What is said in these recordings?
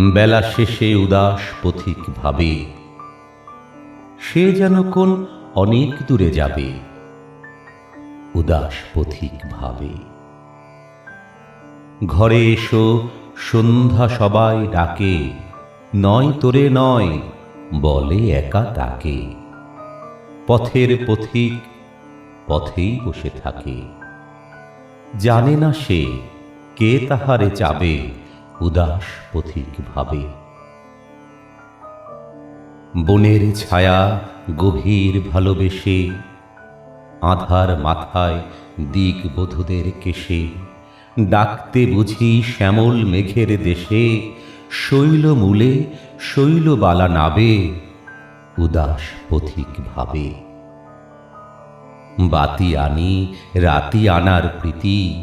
বেলা শেষে উদাস পথিক ভাবে, সে যেন কোন অনেক দূরে যাবে। উদাস পথিক ভাবে। ঘরে এসো, সন্ধ্যা সবাই ডাকে, নয় তোরে নয়, বলে একা তাকে। পথের পথিক পথেই বসে থাকে। জানে না সে কে তাহারে চাবে। উদাস পথিক ভাবে। বনের ছায়া গভীর ভালোবেসে, আধার মাথায় দিক বধূদের কেশে, ডাকতে বুঝি শ্যামল মেঘের দেশে, শৈল মূলে শৈল বালা নাবে, উদাস পথিক ভাবে। বাতি আনি, রাতি আনার প্রীতি,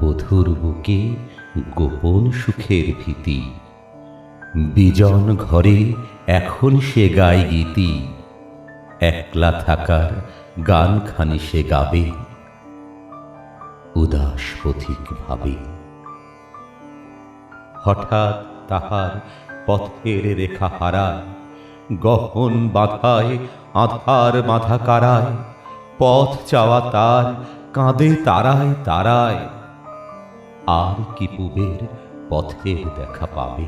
বধুর বুকে গোপন সুখের ভীতি। বিজন ঘরে এখন সে গায় গীতি। একলা থাকার গানখানি সে গাবে। উদাস পথিক ভাবে। হঠাৎ তাহার পথের রেখা হারায়। গহন বাধায়, আধার মাথা কারায় পথ চাওয়া তার কাঁদে তারায় তারায়। আর কি পূবের পথের দেখা পাবে?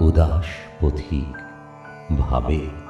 উদাস পথিক ভাবে